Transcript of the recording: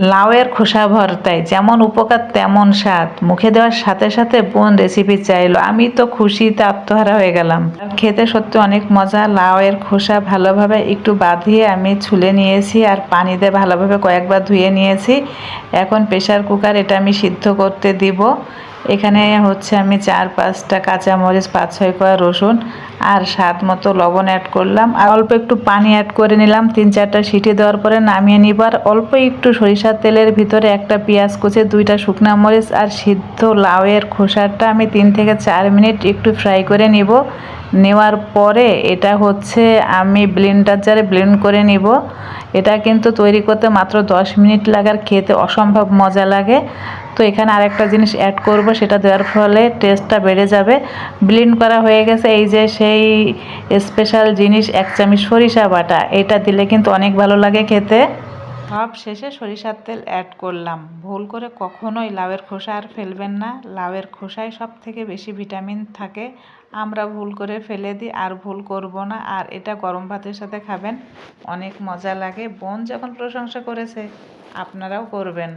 লাউয়ের খোসা ভর্তায় যেমন উপকার, তেমন স্বাদ। মুখে দেওয়ার সাথে সাথে বোন রেসিপি চাইলো। আমি তো খুশিতে আত্মহারা হয়ে গেলাম। খেতে সত্যি অনেক মজা। লাউয়ের খোসা ভালোভাবে একটু বাঁধিয়ে আমি ছুলে নিয়েছি আর পানিতে ভালোভাবে কয়েকবার ধুয়ে নিয়েছি। এখন প্রেশার কুকার এটা আমি সিদ্ধ করতে দিব। এখানে হচ্ছে আমি চার পাঁচটা কাঁচামরিচ, পাঁচ ছয় কোয়া রসুন আর স্বাদ মতো লবণ অ্যাড করলাম। আর অল্প একটু পানি অ্যাড করে নিলাম। তিন চারটা সিটি দেওয়ার পরে নামিয়ে নিবার অল্প একটু সরিষার তেলের ভিতরে একটা পেঁয়াজ কুচে, দুইটা শুকনা মরিচ আর সিদ্ধ লাউয়ের খোসাটা আমি তিন থেকে চার মিনিট একটু ফ্রাই করে নিব। নেওয়ার পরে এটা হচ্ছে আমি ব্লেন্ডার জারে ব্লেন্ড করে নিব। এটা কিন্তু তৈরি করতে মাত্র দশ মিনিট লাগার খেতে অসম্ভব মজা লাগে। তো এখানে আরেকটা জিনিস অ্যাড করব, সেটা দেওয়ার ফলে টেস্টটা বেড়ে যাবে। ব্লিন্ড করা হয়ে গেছে এই যে সেই স্পেশাল জিনিস, এক চামচ সরিষা বাটা। এটা দিলে কিন্তু অনেক ভালো লাগে খেতে। সব শেষে সরিষার তেল অ্যাড করলাম। ভুল করে কখনোই লাউয়ের খোসা আর ফেলবেন না। লাউয়ের খোসায় সব থেকে বেশি ভিটামিন থাকে। আমরা ভুল করে ফেলে দিই, আর ভুল করব না। আর এটা গরম ভাতের সাথে খাবেন। অনেক মজা লাগে। বোন যখন প্রশংসা করেছে, আপনারাও করবেন।